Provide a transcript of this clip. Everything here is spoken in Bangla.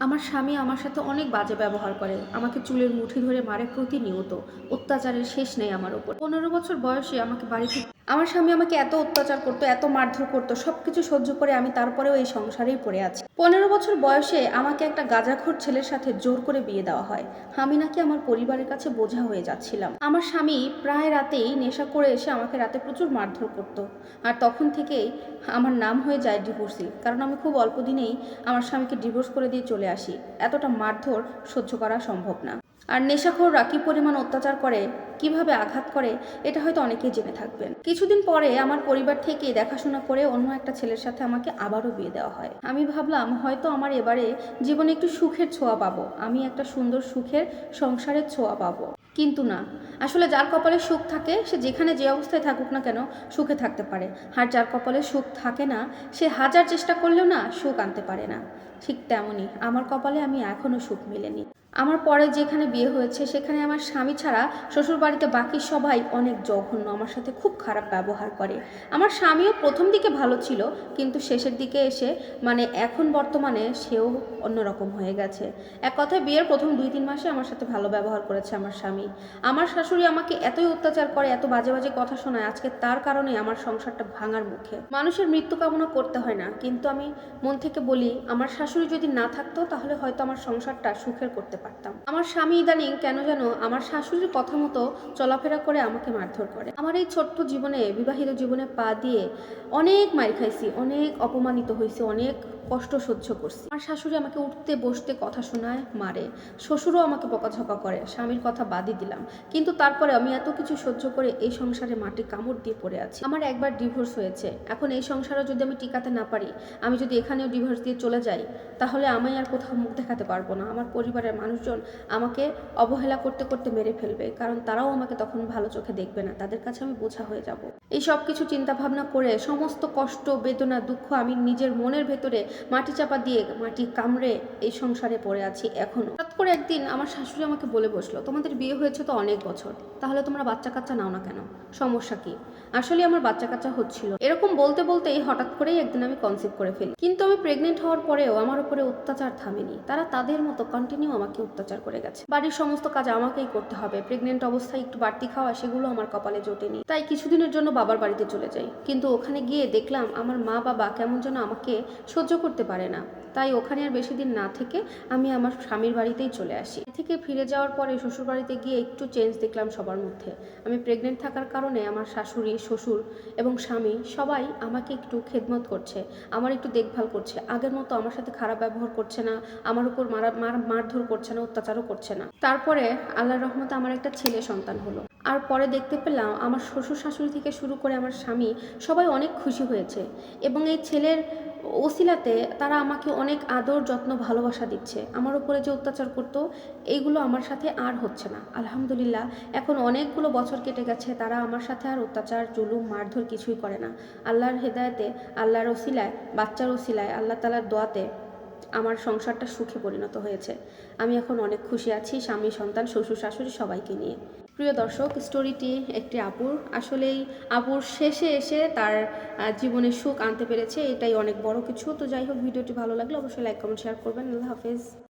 আমার স্বামী আমার সাথে অনেক বাজে ব্যবহার করে। আমাকে চুলের মুঠি ধরে মারে প্রতিনিয়ত। অত্যাচারের শেষ নেই আমার ওপর। পনেরো বছর বয়সে আমাকে বাড়ি থেকে আমার স্বামী আমাকে এত অত্যাচার করতো, এত মারধর করতো সব কিছু সহ্য করে আমি তারপরেও এই সংসারেই পড়ে আছি। পনেরো বছর বয়সে আমাকে একটা গাঁজাখোর ছেলের সাথে জোর করে বিয়ে দেওয়া হয়। আমি নাকি আমার পরিবারের কাছে বোঝা হয়ে যাচ্ছিলাম। আমার স্বামী প্রায় রাতেই নেশা করে এসে আমাকে রাতে প্রচুর মারধর করতো। আর তখন থেকেই আমার নাম হয়ে যায় ডিভোর্সি, কারণ আমি খুব অল্প দিনেই আমার স্বামীকে ডিভোর্স করে দিয়ে চলে আসি। এতটা মারধর সহ্য করা সম্ভব না। আর নেশাখোররা কী পরিমাণ অত্যাচার করে, কীভাবে আঘাত করে, এটা হয়তো অনেকেই জেনে থাকবেন। কিছুদিন পরে আমার পরিবার থেকে দেখাশোনা করে অন্য একটা ছেলের সাথে আমাকে আবারও বিয়ে দেওয়া হয়। আমি ভাবলাম, হয়তো আমার এবারে জীবনে একটু সুখের ছোঁয়া পাবো। আমি একটা সুন্দর সুখের সংসারের ছোঁয়া পাবো। কিন্তু না। আসলে যার কপালে সুখ থাকে, সে যেখানে যে অবস্থায় থাকুক না কেন সুখে থাকতে পারে। আর যার কপালে সুখ থাকে না, সে হাজার চেষ্টা করলেও না সুখ আনতে পারে না। ঠিক তেমনই, আমার কপালে আমি এখনও সুখ মেলেনি। আমার পরে যেখানে বিয়ে হয়েছে, সেখানে আমার স্বামী ছাড়া শ্বশুরবাড়িতে বাকি সবাই অনেক জঘন্য, আমার সাথে খুব খারাপ ব্যবহার করে। আমার স্বামীও প্রথম দিকে ভালো ছিল, কিন্তু শেষের দিকে এসে মানে এখন বর্তমানে সেও অন্যরকম হয়ে গেছে। এক কথায় বিয়ের প্রথম দুই তিন মাসে আমার সাথে ভালো ব্যবহার করেছে আমার স্বামী। আমার শাশুড়ি আমাকে এতই অত্যাচার করে, এত বাজে বাজে কথা শোনায়, আজকে তার কারণে আমার সংসারটা ভাঙার মুখে। মানুষের মৃত্যু কামনা করতে হয় না, কিন্তু আমি মন থেকে বলি, আমার শাশুড়ি যদি না থাকতো, তাহলে হয়তো আমার সংসারটা সুখের করতে পারতাম। আমার স্বামী ইদানিং কেন যেন আমার শাশুড়ির কথা মতো চলাফেরা করে আমাকে মারধর করে। আমার এই ছোট্ট জীবনে, বিবাহিত জীবনে পা দিয়ে অনেক মার খাইছি, অনেক অপমানিত হয়েছি অনেক কষ্ট সহ্য করছি। আমার শাশুড়ি আমাকে উঠতে, বসতে কথা শোনায়, মারে। শ্বশুরও আমাকে বকাঝকা করে, স্বামীর কথা বাদই দিলাম। কিন্তু তারপরে আমি এত কিছু সহ্য করে এই সংসারে মাটি কামড় দিয়ে পড়ে আছি। আমার একবার ডিভোর্স হয়েছে। এখন এই সংসারে যদি আমি টিকাতে না পারি, আমি যদি এখানেও ডিভোর্স দিয়ে চলে যাই, তাহলে আমি আর কোথাও মুখ দেখাতে পারব না। আমার পরিবারের মানুষজন আমাকে অবহেলা করতে করতে মেরে ফেলবে, কারণ তারাও আমাকে তখন ভালো চোখে দেখবে না। তাদের কাছে আমি বোঝা হয়ে যাব। এই সব কিছু চিন্তা ভাবনা করে সমস্ত কষ্ট, বেদনা, দুঃখ আমি নিজের মনের ভেতরে মাটি চাপা দিয়ে মাটি কামড়ে এই সংসারে পড়ে আছি এখনও। হঠাৎ করে একদিন আমার শাশুড়ি আমাকে বলে বসল, তোমাদের বিয়ে হয়েছে তো অনেক বছর, তাহলে তোমরা বাচ্চা কাচ্চা নাও না কেন? সমস্যা কি? আসলে আমার বাচ্চা কাচ্চা হচ্ছিল। এরকম বলতে বলতেই হঠাৎ করেই একদিন আমি কনসেপ্ট করে ফেলি। কিন্তু আমি প্রেগনেন্ট হওয়ার পরেও আমার উপরে অত্যাচার থামেনি। তারা তাদের মতো কন্টিনিউ আমাকে অত্যাচার করে গেছে। বাড়ির সমস্ত কাজ আমাকেই করতে হবে। প্রেগনেন্ট অবস্থায় একটু বাড়তি খাওয়া, সেগুলো আমার কপালে জোটেনি। তাই কিছুদিনের জন্য বাবার বাড়িতে চলে যাই। কিন্তু ওখানে গিয়ে দেখলাম আমার মা বাবা কেমন যেন আমাকে সহ্য করতে পারে না। তাই ওখানে আর বেশি দিন না থেকে আমি আমার স্বামীর বাড়িতেই চলে আসি। থেকে ফিরে যাওয়ার পরে শ্বশুর বাড়িতে গিয়ে একটু চেঞ্জ দেখলাম সবার মধ্যে। আমি প্রেগনেন্ট থাকার কারণে আমার শাশুড়ি, শ্বশুর এবং স্বামী সবাই আমাকে একটু খেদমত করছে। আমার একটু দেখভাল করছে। আগের মতো আমার সাথে খারাপ ব্যবহার করছে না। আমার উপর মারা, মার, মারধর করছে না, অত্যাচারও করছে না। তারপরে আল্লাহর রহমতে আমার একটা ছেলে সন্তান হলো। আর পরে দেখতে পেলাম আমার শ্বশুর শাশুড়ি থেকে শুরু করে আমার স্বামী সবাই অনেক খুশি হয়েছে এবং এই ছেলের ওসিলাতে তারা আমাকে অনেক আদর, যত্ন, ভালোবাসা দিচ্ছে। আমার উপরে যে অত্যাচার করতো, এইগুলো আমার সাথে আর হচ্ছে না। আলহামদুলিল্লাহ, এখন অনেকগুলো বছর কেটে গেছে, তারা আমার সাথে আর অত্যাচার, জুলুম, মারধর কিছুই করে না। আল্লাহর হেদায়তে, আল্লাহর ওসিলায়, বাচ্চার ওসিলায়, আল্লাহ তালার দোয়াতে আমার সংসারটা সুখে পরিণত হয়েছে। আমি এখন অনেক খুশি আছি স্বামী, সন্তান, শ্বশুর, শাশুড়ি সবাইকে নিয়ে। প্রিয় দর্শক স্টোরিটি একটি আপুর। আসলেই আপুর শেষে এসে তার জীবনে সুখ আনতে পেরেছে, এটাই অনেক বড় কিছু। তো যাই হোক, ভিডিওটি ভালো লাগলে অবশ্যই লাইক কমেন্ট শেয়ার করবেন। আল্লাহ হাফেজ।